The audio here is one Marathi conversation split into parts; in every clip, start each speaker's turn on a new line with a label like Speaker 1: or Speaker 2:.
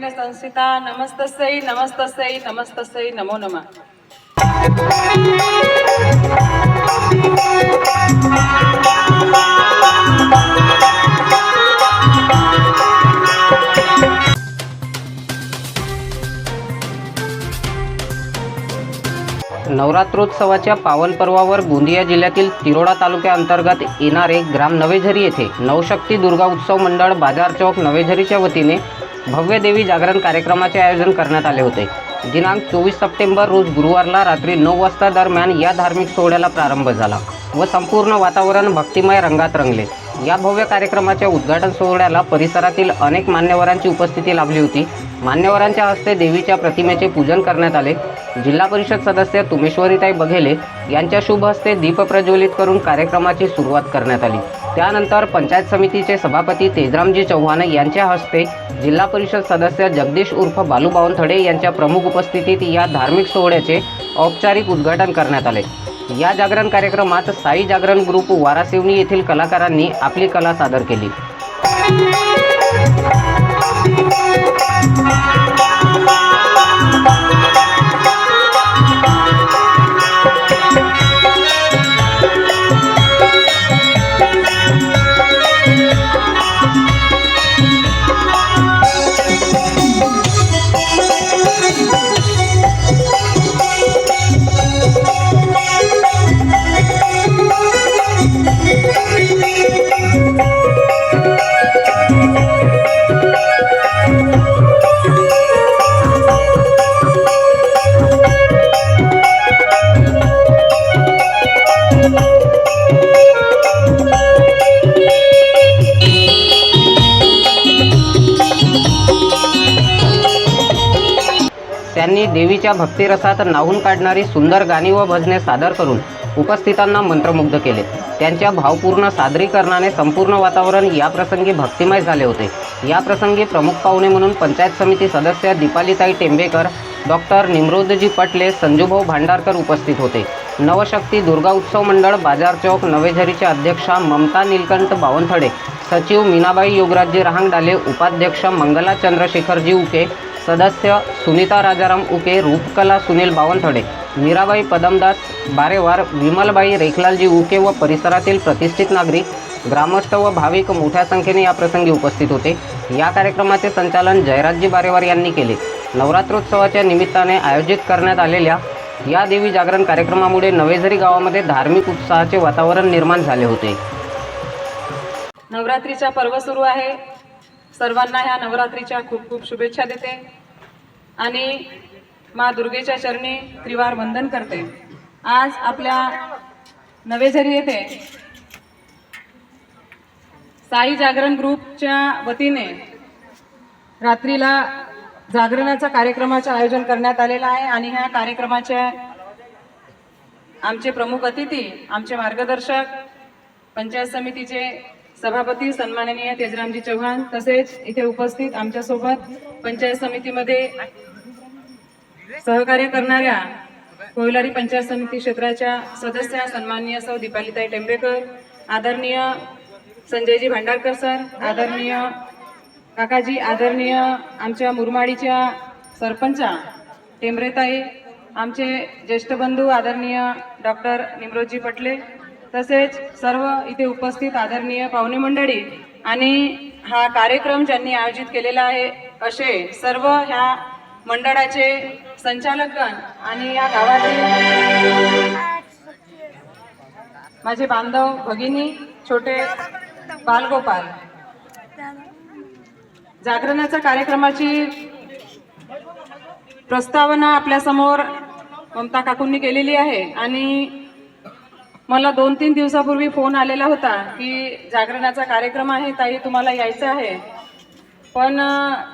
Speaker 1: ब्रह्मचारिण संस्थिता नमस्तस्यै नमस्तस्यै नमस्तस्यै नमो नमः
Speaker 2: नवरात्रोत्सवाच्या पावन पर्वावर गोंदिया जिल्ह्यातील तिरोडा तालुक्याअंतर्गत येणारे ग्राम नवेझरी येथे नवशक्ती दुर्गा उत्सव मंडळ बाजार चौक नवेझरीच्या वतीने भव्य देवी जागरण कार्यक्रमाचे आयोजन करण्यात आले होते. दिनांक चोवीस सप्टेंबर रोज गुरुवारला रात्री नऊ वाजता दरम्यान या धार्मिक सोहळ्याला प्रारंभ झाला व संपूर्ण वातावरण भक्तिमय रंगात रंगले. या भव्य कार्यक्रमाच्या उद्घाटन सोहळ्याला परिसरातील अनेक मान्यवरांची उपस्थिती लाभली होती. मान्यवरांच्या हस्ते देवीच्या प्रतिमेचे पूजन करण्यात आले. जिल्हा परिषद सदस्य तुमेश्वरीताई बघेले यांच्या शुभ हस्ते दीप प्रज्वलित करून कार्यक्रमाची सुरुवात करण्यात आली. त्यानंतर पंचायत समितीचे सभापती तेजरामजी चव्हाण यांच्या हस्ते जिल्हा परिषद सदस्य जगदीश उर्फ बालू बावनथडे यांच्या प्रमुख उपस्थितीत या धार्मिक सोहळ्याचे औपचारिक उद्घाटन करण्यात आले. या जागरण कार्यक्रमात साई जागरण ग्रुप वारासिवनी येथील कलाकारांनी आपली कला सादर केली. त्यांनी देवीच्या भक्तिरसात नाहून काढणारी सुंदर गाणी व भजने सादर करून उपस्थितांना मंत्रमुग्ध केले. त्यांच्या भावपूर्ण सादरीकरणाने संपूर्ण वातावरण याप्रसंगी भक्तिमय झाले होते. याप्रसंगी प्रमुख पाहुणे म्हणून पंचायत समिती सदस्य दीपालीताई टेंबेकर डॉक्टर निमरोदजी पटले संजूभाऊ भांडारकर उपस्थित होते. नवशक्ती दुर्गा उत्सव मंडळ बाजार चौक नवेझरीचे अध्यक्षा ममता नीलकंठ बावनथडे सचिव मीनाबाई योगराजजी रहांगडाले उपाध्यक्ष मंगला चंद्रशेखरजी उके सदस्य सुनीता राजाराम उके रूपकला सुनील बावनथडे मीराबाई पदमदास बारेवार विमलबाई रेखलालजी उके व परिसरातील प्रतिष्ठित नागरिक ग्रामस्थ व भाविक मोठ्या संख्येने या प्रसंगी उपस्थित होते. या कार्यक्रमाचे संचालन जयराजजी बारेवार यांनी केले. नवरात्रोत्सवाच्या निमित्ताने आयोजित करण्यात आलेल्या या देवी जागरण कार्यक्रमामुळे नवेझरी गावामध्ये धार्मिक उत्साहाचे वातावरण निर्माण झाले होते.
Speaker 1: नवरात्रीचा पर्व सुरू आहे. सर्वांना ह्या नवरात्रीच्या खूप खूप शुभेच्छा देते. आणि मा दुर्गेच्या चरणी त्रिवार वंदन करते. आज आपल्या नवेझरी येथे साई जागरण ग्रुपच्या वतीने रात्रीला जागरणाचा कार्यक्रमाचं आयोजन करण्यात आलेलं आहे आणि ह्या कार्यक्रमाच्या आमचे प्रमुख अतिथी आमचे मार्गदर्शक पंचायत समितीचे सभापती सन्माननीय तेजरामजी चव्हाण तसेच इथे उपस्थित आमच्यासोबत पंचायत समितीमध्ये सहकार्य करणाऱ्या कोयलारी पंचायत समिती क्षेत्राच्या सदस्या सन्माननीय सौ दीपालीताई टेंबेकर आदरणीय संजयजी भांडारकर सर आदरणीय काकाजी आदरणीय आमच्या मुरमाडीच्या सरपंचा टेंबरेताई आमचे ज्येष्ठ बंधू आदरणीय डॉक्टर निमरोजी पटले तसेच सर्व इथे उपस्थित आदरणीय पाहुणे मंडळी आणि हा कार्यक्रम ज्यांनी आयोजित केलेला आहे असे सर्व ह्या मंडळाचे संचालकगण आणि या गावातील माझे बांधव भगिनी छोटे बालगोपाल. जागरणाच्या कार्यक्रमाची प्रस्तावना आपल्यासमोर ममता काकूंनी केलेली आहे आणि मला दोन तीन दिवसापूर्वी फोन आलेला होता की जागरणाचा कार्यक्रम आहे ताई तुम्हाला यायचं आहे. पण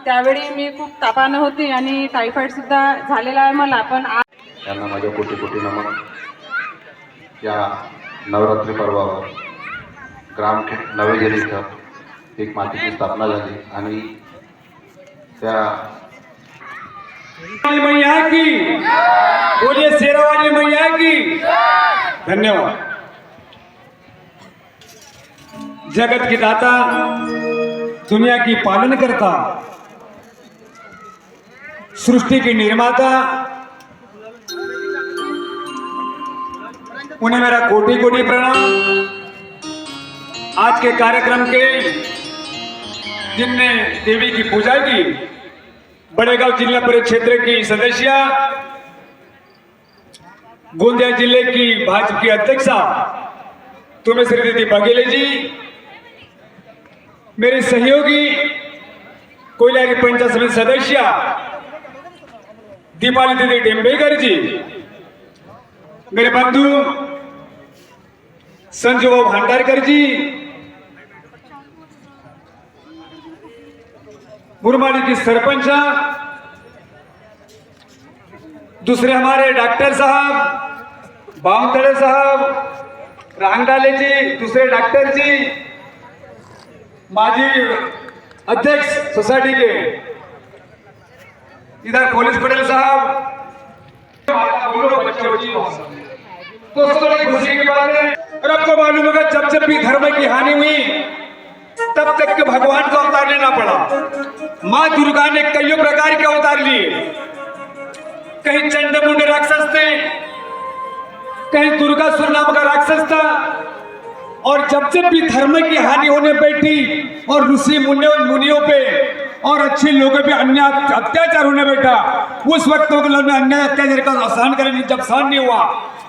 Speaker 1: त्यावेळी मी खूप तापानं होती आणि टायफॉईड सुद्धा झालेला आहे मला पण आज
Speaker 3: त्यांना माझ्या कोटी कोटी नमन. या नवरात्री पर्वावर ग्रामखेड नवेझरी इथं एक मातीची स्थापना झाली आणि त्या
Speaker 4: मैया की बोलिए शेरावाली मैया की। धन्यवाद। जगत की दाता, दुनिया की पालन करता सृष्टि की निर्माता, उन्हें मेरा कोटि कोटि प्रणाम। आज के कार्यक्रम के जिनने देवी की पूजा की, बड़ेगांव जिला परिषद क्षेत्र की सदस्य, गोंदिया ज़िले की भाजपा की अध्यक्षा, तुम्हें श्री दीदी बघेले जी, मेरे सहयोगी, कोयलारी पंचायत समिति सदस्य, दीपाली दीदी डेंबेकर जी, मेरे बंधु, संजू बाबू भंडारकर जी मुरमाली की सरपंच दूसरे हमारे डॉक्टर साहब बावतड़े साहब, रांगडाले जी, दूसरे डॉक्टर जी, माजी अध्यक्ष सोसाइटी के। इधर पुलिस पटेल साहब, दोस्तों, खुशी की बात है। और आपको मालूम होगा, जब जब भी धर्म की हानि हुई तब तक के भगवान को अवतार लेना पड़ा। माँ दुर्गा ने कईयों प्रकार के अवतार लिए। कहीं चंडमुंड राक्षस थे, कहीं दुर्गासुर नाम का राक्षस था, और जब जब भी धर्म की हानि होने बैठी, और ऋषि मुनियों मुनियों पे, और अच्छे लोगों पे अन्याय, अत्याचार होने बैठा, उस वक्त लोगों अन्याय, अत्याचार का सहन करने जब सहन नहीं हुआ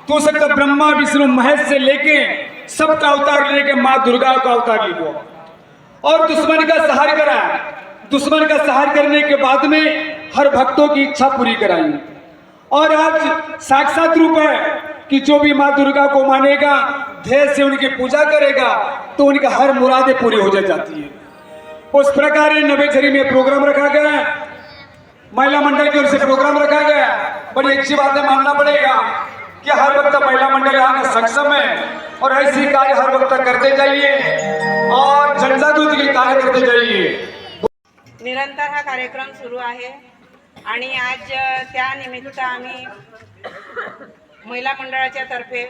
Speaker 4: तो उस वक्त ब्रह्मा, विष्णु, महेश से लेके सबका अवतार लेके माँ दुर्गा का अवतार लिखो और दुश्मन का सहार करा दुश्मन का सहार करने के बाद में हर भक्तों की इच्छा पूरी कराई। और आज साक्षात रूप है कि जो भी माँ दुर्गा को मानेगा धैर्य से उनकी पूजा करेगा तो उनकी हर मुरादें पूरी हो जाती है। उस प्रकार नवेझरी में प्रोग्राम रखा गया महिला मंडल की ओर से प्रोग्राम रखा गया बड़ी अच्छी बात है, मानना पड़ेगा। कि हर वक्त महिला मंडल यहाँ में सक्षम है और ऐसी कार्य हर वक्त करते जाइए और जनता जनजागृति के कार्य करते जाइए।
Speaker 5: निरंतर हा कार्यक्रम सुरू आहे आणि आज त्या निमित्त आम्ही महिला मंडळाच्या तर्फे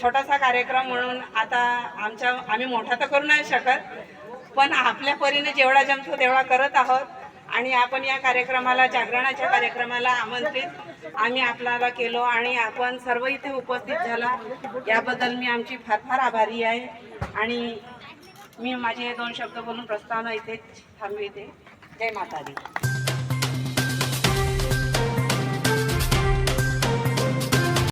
Speaker 5: छोटासा कार्यक्रम म्हणून आता आमच्या आम्ही मोठा तर करू नाही शकत पण आपल्या परीने जेवढा जमतो तेवढा करत आहोत. आणि आपण या कार्यक्रमाला जागरणाच्या कार्यक्रमाला आमंत्रित आम्ही आपल्याला केलो आणि आपण सर्व इथे उपस्थित झाला. याबद्दल मी आमची फार फार आभारी आहे. आणि मी माझे हे दोन शब्द बोलून प्रस्तावना इथे थांबविते. जय माता दी